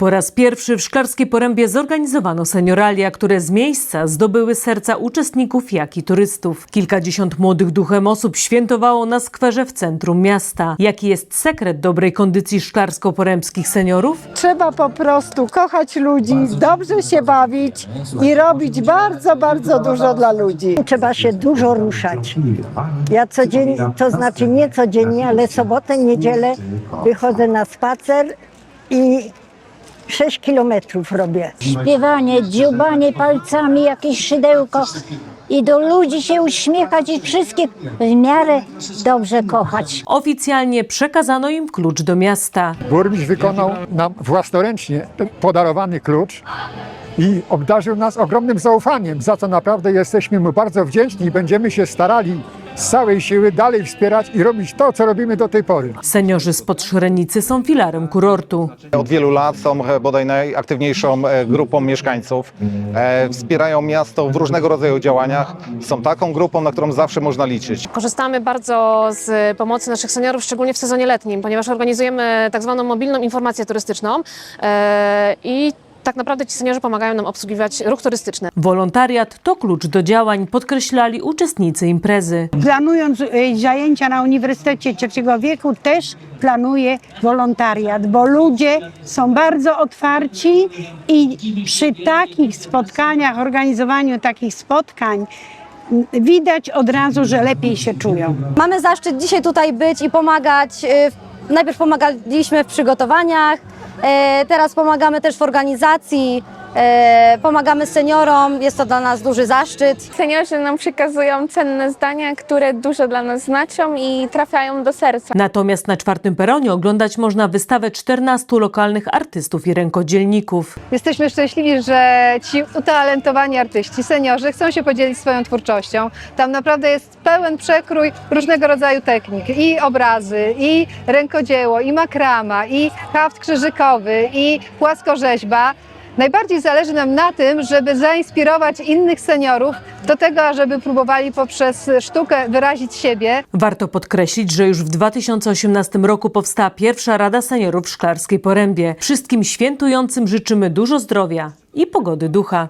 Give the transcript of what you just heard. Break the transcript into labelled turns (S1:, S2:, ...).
S1: Po raz pierwszy w Szklarskiej Porębie zorganizowano senioralia, które z miejsca zdobyły serca uczestników, jak i turystów. Kilkadziesiąt młodych duchem osób świętowało na skwerze w centrum miasta. Jaki jest sekret dobrej kondycji szklarsko-porębskich seniorów?
S2: Trzeba po prostu kochać ludzi, dobrze się bawić i robić bardzo, bardzo dużo dla ludzi.
S3: Trzeba się dużo ruszać. Ja codziennie, to znaczy nie codziennie, ale sobotę, niedzielę wychodzę na spacer i 6 kilometrów robię.
S4: śpiewanie, dziubanie palcami, jakieś szydełko i do ludzi się uśmiechać i wszystkich w miarę dobrze kochać.
S1: Oficjalnie przekazano im klucz do miasta.
S5: Burmistrz wykonał nam własnoręcznie ten podarowany klucz i obdarzył nas ogromnym zaufaniem, za co naprawdę jesteśmy mu bardzo wdzięczni i będziemy się starali z całej siły dalej wspierać i robić to, co robimy do tej pory.
S1: Seniorzy spod Szrenicy są filarem kurortu.
S6: Od wielu lat są e, bodaj najaktywniejszą e, grupą mieszkańców. E, Wspierają miasto w różnego rodzaju działaniach. Są taką grupą, na którą zawsze można liczyć.
S7: Korzystamy bardzo z pomocy naszych seniorów, szczególnie w sezonie letnim, ponieważ organizujemy tak zwaną mobilną informację turystyczną i tak naprawdę ci seniorzy pomagają nam obsługiwać ruch turystyczny.
S1: Wolontariat to klucz do działań, podkreślali uczestnicy imprezy.
S2: Planując y, zajęcia na Uniwersytecie Trzeciego Wieku też planuję wolontariat, bo ludzie są bardzo otwarci i przy takich spotkaniach, organizowaniu takich spotkań widać od razu, że lepiej się czują.
S8: Mamy zaszczyt dzisiaj tutaj być i pomagać. y, Najpierw pomagaliśmy w przygotowaniach, e, teraz pomagamy też w organizacji, e, pomagamy seniorom. Jest to dla nas duży zaszczyt.
S9: Seniorzy nam przekazują cenne zdania, które dużo dla nas znaczą i trafiają do serca.
S1: Natomiast na czwartym peronie oglądać można wystawę 14 lokalnych artystów i rękodzielników.
S10: Jesteśmy szczęśliwi, że ci utalentowani artyści, seniorzy chcą się podzielić swoją twórczością. Tam naprawdę jest pełen przekrój różnego rodzaju technik. I obrazy, i rękodzieło, i makrama, i haft krzyżykowy, i płaskorzeźba. Najbardziej zależy nam na tym, żeby zainspirować innych seniorów do tego, żeby próbowali poprzez sztukę wyrazić siebie.
S1: Warto podkreślić, że już w 2018 roku powstała pierwsza Rada Seniorów w Szklarskiej Porębie. Wszystkim świętującym życzymy dużo zdrowia i pogody ducha.